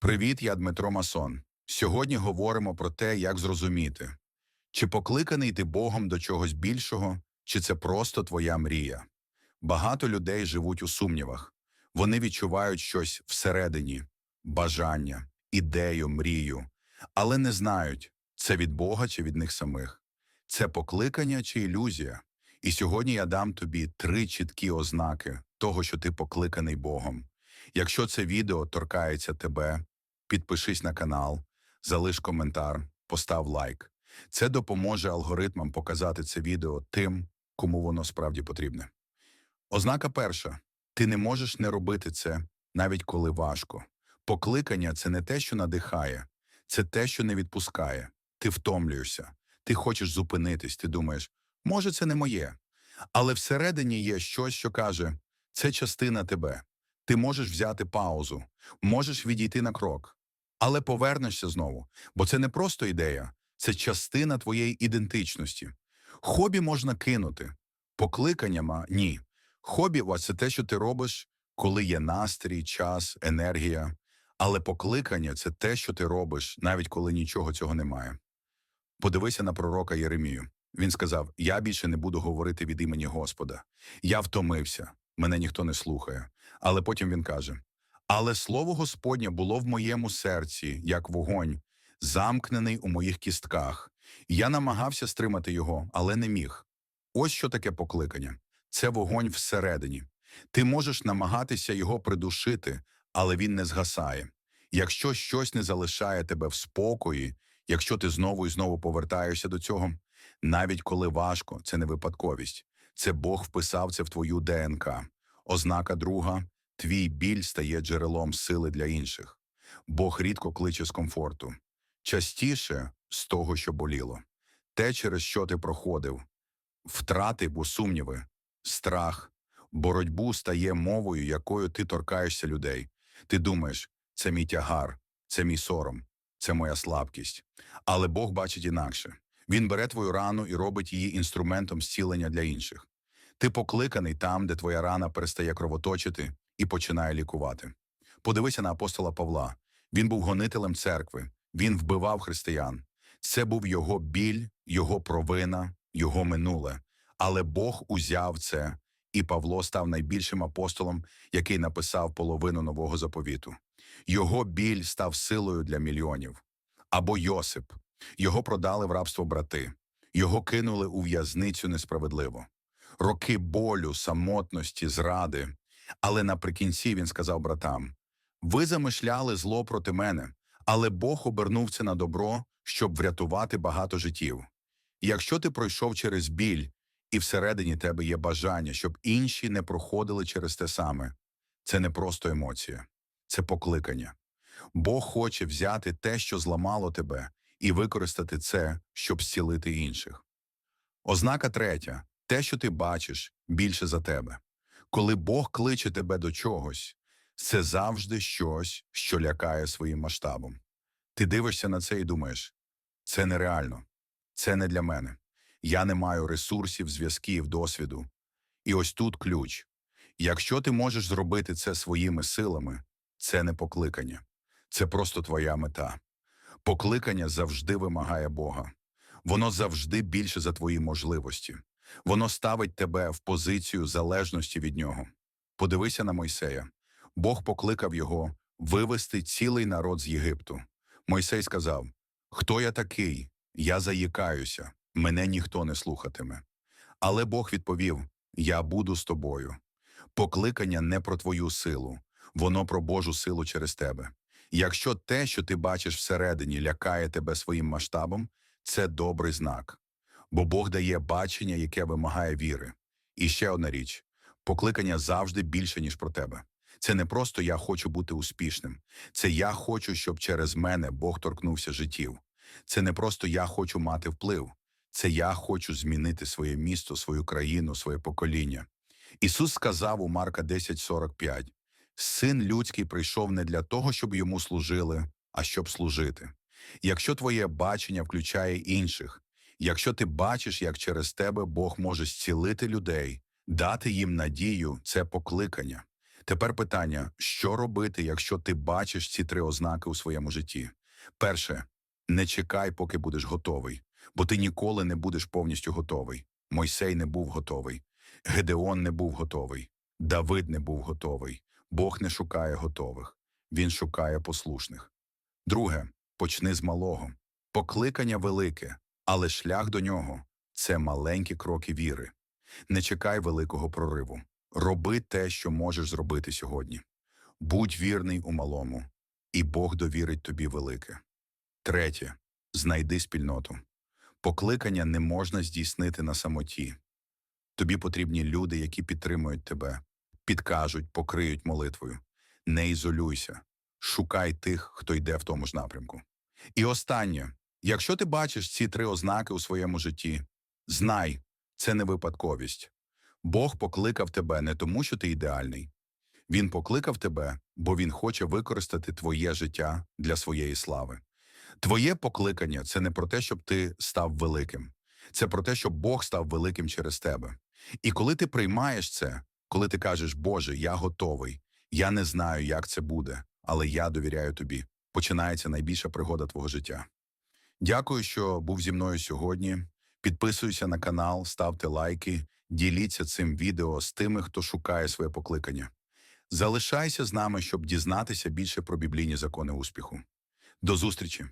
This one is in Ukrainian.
Привіт, я Дмитро Масон. Сьогодні говоримо про те, як зрозуміти, чи покликаний ти Богом до чогось більшого, чи це просто твоя мрія. Багато людей живуть у сумнівах. Вони відчувають щось всередині, бажання, ідею, мрію, але не знають, це від Бога чи від них самих. Це покликання чи ілюзія. І сьогодні я дам тобі три чіткі ознаки того, що ти покликаний Богом. Якщо це відео торкається тебе, підпишись на канал, залиш коментар, постав лайк. Це допоможе алгоритмам показати це відео тим, кому воно справді потрібне. Ознака перша: ти не можеш не робити це, навіть коли важко. Покликання це не те, що надихає, це те, що не відпускає. Ти втомлюєшся, ти хочеш зупинитись, ти думаєш, може, це не моє. Але всередині є щось, що каже: це частина тебе. Ти можеш взяти паузу, можеш відійти на крок, але повернешся знову, бо це не просто ідея, це частина твоєї ідентичності. Хобі можна кинути, покликаннями ні. Хобі – це те, що ти робиш, коли є настрій, час, енергія. Але покликання це те, що ти робиш, навіть коли нічого цього немає. Подивися на пророка Єремію. Він сказав: Я більше не буду говорити від імені Господа. Я втомився, мене ніхто не слухає. Але потім він каже: Але слово Господнє було в моєму серці, як вогонь, замкнений у моїх кістках. Я намагався стримати його, але не міг. Ось що таке покликання це вогонь всередині. Ти можеш намагатися його придушити, але він не згасає. Якщо щось не залишає тебе в спокої, якщо ти знову і знову повертаєшся до цього, навіть коли важко, це не випадковість. Це Бог вписав це в твою ДНК. Ознака друга твій біль стає джерелом сили для інших. Бог рідко кличе з комфорту, частіше з того, що боліло. Те, через що ти проходив, втрати бо сумніви, страх, боротьбу стає мовою, якою ти торкаєшся людей. Ти думаєш, це мій тягар, це мій сором, це моя слабкість. Але Бог бачить інакше. Він бере твою рану і робить її інструментом зцілення для інших. Ти покликаний там, де твоя рана перестає кровоточити і починає лікувати. Подивися на апостола Павла. Він був гонителем церкви, він вбивав християн. Це був його біль, його провина, його минуле. Але Бог узяв це, і Павло став найбільшим апостолом, який написав половину нового заповіту. Його біль став силою для мільйонів. Або Йосип. Його продали в рабство брати, його кинули у в'язницю несправедливо. Роки болю, самотності, зради. Але наприкінці він сказав братам: Ви замишляли зло проти мене, але Бог обернув це на добро, щоб врятувати багато життів. Якщо ти пройшов через біль, і всередині тебе є бажання, щоб інші не проходили через те саме, це не просто емоція, це покликання. Бог хоче взяти те, що зламало тебе, і використати це, щоб зцілити інших. Ознака третя те, що ти бачиш, більше за тебе. Коли Бог кличе тебе до чогось, це завжди щось, що лякає своїм масштабом. Ти дивишся на це і думаєш: це нереально, це не для мене. Я не маю ресурсів, зв'язків, досвіду. І ось тут ключ. Якщо ти можеш зробити це своїми силами, це не покликання, це просто твоя мета. Покликання завжди вимагає Бога. Воно завжди більше за твої можливості. Воно ставить тебе в позицію залежності від нього. Подивися на Мойсея. Бог покликав його вивести цілий народ з Єгипту. Мойсей сказав: Хто я такий? Я заїкаюся, мене ніхто не слухатиме. Але Бог відповів: Я буду з тобою. Покликання не про твою силу, воно про Божу силу через тебе. Якщо те, що ти бачиш всередині, лякає тебе своїм масштабом, це добрий знак. Бо Бог дає бачення, яке вимагає віри. І ще одна річ: покликання завжди більше, ніж про тебе. Це не просто я хочу бути успішним, це я хочу, щоб через мене Бог торкнувся життів. Це не просто я хочу мати вплив, це я хочу змінити своє місто, свою країну, своє покоління. Ісус сказав у Марка 10,45 Син людський прийшов не для того, щоб йому служили, а щоб служити. Якщо твоє бачення включає інших, якщо ти бачиш, як через тебе Бог може зцілити людей, дати їм надію, це покликання. Тепер питання: що робити, якщо ти бачиш ці три ознаки у своєму житті? Перше, не чекай, поки будеш готовий, бо ти ніколи не будеш повністю готовий. Мойсей не був готовий, Гедеон не був готовий, Давид не був готовий. Бог не шукає готових, він шукає послушних. Друге, почни з малого. Покликання велике, але шлях до нього це маленькі кроки віри. Не чекай великого прориву. Роби те, що можеш зробити сьогодні. Будь вірний у малому, і Бог довірить тобі велике. Третє. Знайди спільноту. Покликання не можна здійснити на самоті. Тобі потрібні люди, які підтримують тебе, підкажуть, покриють молитвою. Не ізолюйся. Шукай тих, хто йде в тому ж напрямку. І останнє. Якщо ти бачиш ці три ознаки у своєму житті, знай, це не випадковість. Бог покликав тебе не тому, що ти ідеальний. Він покликав тебе, бо він хоче використати твоє життя для своєї слави. Твоє покликання це не про те, щоб ти став великим, це про те, щоб Бог став великим через тебе. І коли ти приймаєш це, коли ти кажеш, Боже, я готовий, я не знаю, як це буде, але я довіряю тобі, починається найбільша пригода твого життя. Дякую, що був зі мною сьогодні. Підписуйся на канал, ставте лайки, діліться цим відео з тими, хто шукає своє покликання. Залишайся з нами, щоб дізнатися більше про біблійні закони успіху. До зустрічі!